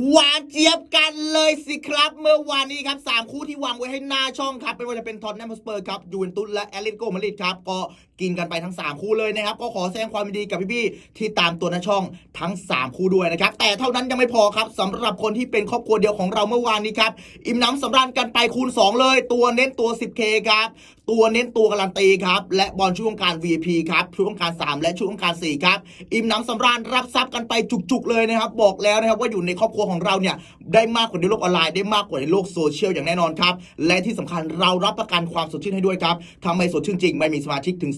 หวานเจี๊ยบกันเลยสิครับ เมื่อวานนี้ครับสามคู่ที่วางไว้ให้หน้าช่องครับเป็นว่าจะเป็นทอนแนมสเปอร์ครับยูเวนตุสและแอตเลติโกมาดริดครับ ก็กินกันไปทั้ง 3 คู่เลยนะครับ ก็ขอแสดงความยินดีกับพี่ๆที่ตามตัวหน้าช่องทั้ง 3 คู่ด้วยนะครับ แต่เท่านั้นยังไม่พอครับสำหรับคนที่เป็นครอบครัวเดียวของเราเมื่อวานนี้ครับ อิ่มน้ำสำราญกันไปคูณ 2 เลย ตัวเน้นตัว 10K ครับตัวเน้นตัวการันตีครับและบอลช่วงการ VIP ครับช่วงการ 3 และช่วงการ4ครับอิ่มน้ำสำราญรับทรัพย์กันไปจุกๆเลยนะครับบอกแล้วนะครับว่าอยู่ในครอบครัวของเราเนี่ยได้มากกว่าในโลกออนไลน์ได้มากกว่าในโลกโซเชียลอย่างแน่นอนครับและที่สำคัญเรารับประกันความสดชื่นให้ด้วยครับถ้าไม่สดชื่นจริงไม่มีสมาชิกถึง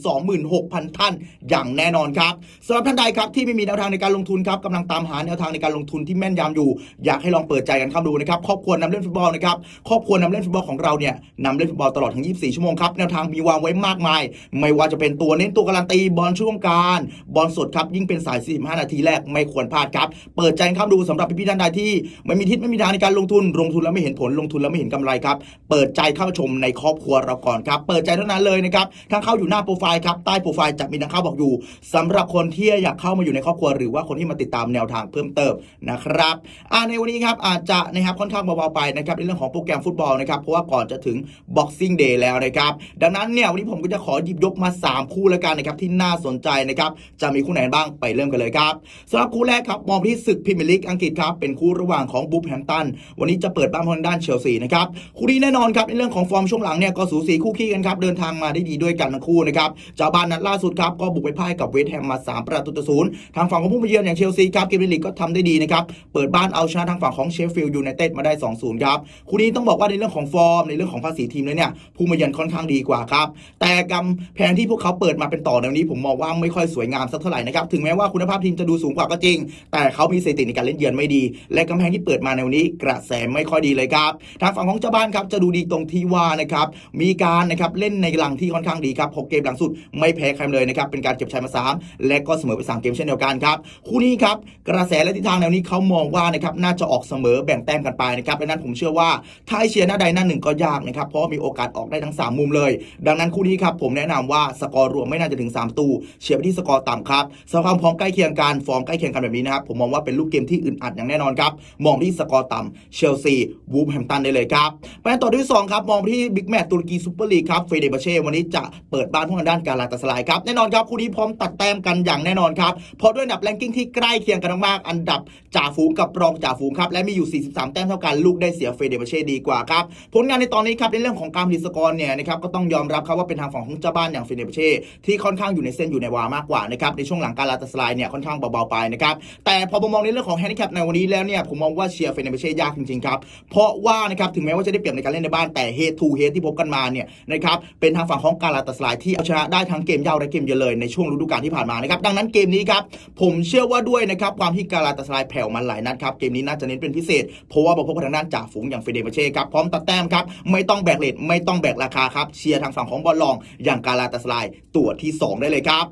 26,000 ท่านอย่างแน่นอนครับสำหรับท่านใดครับที่ไม่มีแนวทางในการลงทุนครับกำลังตามหาแนวทางในการลงทุนที่แม่นยำอยู่ อยากให้ลองเปิดใจกันเข้าดูนะครับครอบครัวนำเล่นฟุตบอลนะครับครอบครัวนำเล่นฟุตบอลของเราเนี่ยนำเล่นฟุตบอลตลอดทั้ง 24 ชั่วโมงครับแนวทางมีวางไว้มากมาย ไม่ว่าจะเป็นตัวเน้นตัวการันตีบอลช่วงการบอลสดครับยิ่งเป็นสาย 45 นาทีแรกไม่ควรพลาดครับเปิดใจเข้าดูสำหรับพี่ๆท่านใดที่ไม่มีทิศไม่มีทางในการลงทุน ลงทุนแล้วไม่เห็นผลลงทุนแล้วไม่เห็นกำไรครับ เปิดใจเข้าชมในครอบครัวเราก่อนครับ เปิดใจเท่านั้นเลยนะครับทางเข้าอยู่หน้าโปรไฟล์ครับ ใต้โปรไฟล์จะมีทางเข้าบอกอยู่สำหรับคนที่อยากเข้ามาอยู่ในครอบครัวหรือว่าคนที่มาติดตามแนวทางเพิ่มเติมนะครับอ่าในวันนี้ครับอาจจะนะครับค่อนข้างเบาๆไปนะครับในเรื่องของโปรแกรมฟุตบอลนะครับเพราะว่าก่อนจะถึง Boxing Day แล้วนะครับดังนั้นเนี่ยวันนี้ผมก็จะขอหยิบยกมา 3 คู่แล้วกันนะครับที่น่าสนใจนะครับจะมีคู่ไหนบ้างไปเริ่มกันเลยครับสำหรับคู่แรกครับมองที่ศึกพรีเมียร์ลีกอังกฤษครับเป็นคู่ระหว่างของบูฟแฮมตัน วันนี้จะเปิดบ้านทางด้านเชลซีนะครับคู่นี้แน่นอนครับในเรื่องของฟอร์มช่วงหลังเนี่ยก็สูสีคู่ขี้กันครับเดินทางมาได้ดีด้วยกันทั้งคู่นะครับเจ้าบ้านนัดล่าสุดครับก็บุกไปพ่ายกับเวสต์แฮมมา 3 ประตูต่อศูนย์ทางฝั่งของผู้มาเยือนอย่างเชลซีครับเกมลีกก็ทำได้ดีนะครับเปิดบ้านเอาชนะทางฝั่งของเชฟฟิลด์ยูไนเต็ดมาได้ 2-0 ครับคู่นี้ต้องบอกว่าในเรื่องของฟอร์มในเรื่องของภาษีทีมเลยเนี่ยผู้มาเยือนค่อนข้างดีกว่าครับแต่กำแพงที่พวกเขาเปิดมาเป็นต่อในวันนี้ผมมองว่าไม่ค่อยสวยงามสักเท่าไหร่นะครับถึงแม้ว่าคุณภาพทีมจะดูสูงกว่าก็จริง แต่เขามีสถิติในการเล่นเยือนไม่ดีและกำแพงที่เปิดมาในวันนี้กระแสไม่ค่อยดีเลยครับ ทางฝั่งของเจ้าบ้านครับจะดูดีตรงที่ว่านะครับมีการนะครับเล่นในหลังที่ค่อนข้างดีครับหกเกมหลังสุดไม่แพ้ใครเลยนะครับเป็นการเก็บชัยมาสามและก็เสมอไปสามเกมเช่นเดียวกันครับคู่นี้ครับกระแสและทิศทางแนวนี้เขามองว่านะครับน่าจะออกเสมอแบ่งแต้มกันไปนะครับดังนั้นผมเชื่อว่าถ้าให้เชียร์หน้าใดหน้าหนึ่งก็ยากนะครับเพราะมีโอกาสออกได้ทั้งสามมุมเลย ดังนั้นคู่นี้ครับผมแนะนำว่าสกอร์รวมไม่น่าจะถึง 3 ตูเชียร์ไปที่สกอร์ต่ำครับสำหรับความพร้อมใกล้เคียงกันฟอร์มใกล้เคียงกันแบบนี้นะครับผมมองว่าเป็นลูกเกมที่อึดอัดอย่างแน่นอนครับ มองที่สกอร์ต่ำเชลซีวูฟแฮมตันได้เลยครับไปต่อด้วย2ครับมองที่บิ๊กแมตช์ตุรกีซูเปอร์ลีกครับเฟเดเบเช่วันนี้จะเปิดบ้านพวกทางด้านการลาตาสลายครับแน่นอนครับคู่นี้พร้อมตัดแต้มกันอย่างแน่นอนครับเพราะด้วยอันดับแรงกิ้งที่ใกล้เคียงกันมากๆอันดับจ่าฝูงกับรองจ่าฝูงครับและมีอยู่ 43 แต้มเท่ากันลูกได้เสียเฟเดเบเช่ดีกว่าครับผลงานในตอนนี้ครับในเรื่องของการผลิตสกอร์เนี่ยนะครับก็ต้องยอมรับครับว่าเป็นทางฝั่งของเจ้าบ้านอย่างเฟเดเบเช่ที่ค่อนข้างอยู่ในเส้นอยู่ในวามากกว่านะครับในช่วงหลังการลาตาสลายเนี่ยค่อนข้างเบาๆไปนะครับแต่พอมองในเรื่องของแฮนดิแคปในวันนี้แล้วเนี่ยผมมองว่าเชียร์เฟเดเบเช่ยากจริงๆครับ เพราะว่านะครับถึงแม้ว่าจะได้เปรียบในการเล่นในบ้านแต่เฮดทูเฮดที่พบกันมาเนี่ยนะครับเป็นทางฝั่งของกาลาตาสลายที่เอาชนะได้ทั้งเกมเย้าและเกมเยือนเลยในช่วงฤดูกาลที่ผ่านมานะครับดังนั้นเกมนี้ครับผมเชื่อว่าด้วยนะครับความที่กาลาตาสลายแผ่วมันหลายนัดครับเกมนี้น่าจะเน้นเป็นพิเศษเพราะว่าพบกับทางด้านจ่าฝูงอย่างเฟเดเบเช่ครับพร้อมตัดแต้มครับไม่ต้องแบกเลทไม่ต้องแบกราคาครับเชียร์ทางฝั่งของบอลลอง อย่างกาลาตาสลายตัวที่ 2 ได้เลยครับ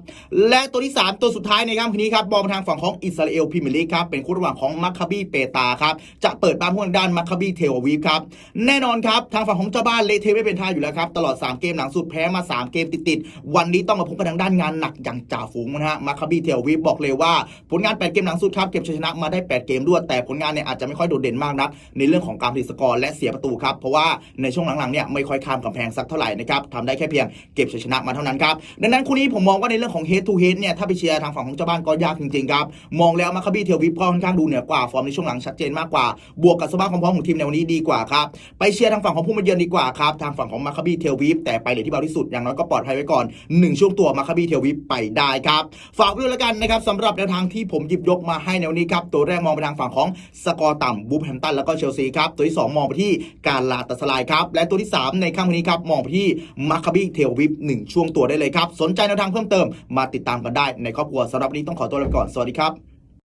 และตัวที่ 3 ตัวสุดท้ายในค่ำคืนนี้ครับบอลทางฝั่งของอิสราเอลพรีเมียร์ลีกครับเป็นคู่ระหว่างของมัคคาบีเปตาครับจะเปิดบ้านพวกทางด้านมัคคาบีเทลวีฟครับแน่นอนครับทางฝั่งของเจ้าบ้านเลเทไม่เป็นท่าอยู่แล้วครับตลอด 3 เกมหลังสุดแพ้มา 3 เกมติดๆวันนี้ต้องมาพบกับทางด้านงานหนักอย่างจ่าฝูงนะฮะมัคคาบีเทลวีฟบอกเลยว่า ผลงาน 8 เกมหลังสุดครับเก็บชัยชนะมาได้ 8 เกมรวดแต่ผลงานเนี่ยอาจจะไม่ค่อยโดดเด่นมากนักในเรื่องของการผลิตสกอร์และเสียประตูครับเพราะว่าในช่วงหลังๆเนี่ยไม่ค่อยข้ามกำแพงสักเท่าไหร่นะครับทำได้แค่เพียงเก็บชัยชนะมาเท่านั้นครับดังนั้นคู่นี้ผมมองว่าในเรื่องของ head to head เนี่ยถ้าไปเชียร์ทางฝั่งของเจ้าบ้านก็ยากจริงๆครับมองแล้วมาคาบีเทลวิปก็ค่อนข้างดูเหนือกว่าฟอร์มในช่วงหลังชัดเจนมากกว่า บวกกับสภาพความพร้อมของทีมในวันนี้ดีกว่าครับ ไปเชียร์ทางฝั่งของผู้มาเยือนดีกว่าครับ ทางฝั่งของมาคาบีเทลวิปแต่ไปเลยที่เบาที่สุด อย่างน้อยก็ปลอดภัยไว้ก่อนหนึ่งช่วงตัวมาคาบีเทลวิปไปได้ครับ ฝากไว้ด้วยแล้วกันนะครับสำหรับแนวทางที่ผมหยิบยกมาให้ในวันนี้ครับตัวแรกมองไปทางฝั่งของสกอร์ต่ำบูฟแฮมตันแล้วก็เชลซีครับตัวที่สองมองไปที่การลาตัสลายครับและตัวที่สามในค่ำวันนี้ครับมองไปที่มาคาบีเทลวิปหนึ่งช่วงตัวได้เลยครับสนใจแนวทางเพิ่มเติมมาติดตามกันได้ในครอบครัวสำหรับวันนี้ต้องขอตัวลาไปก่อนสวัสดีครับ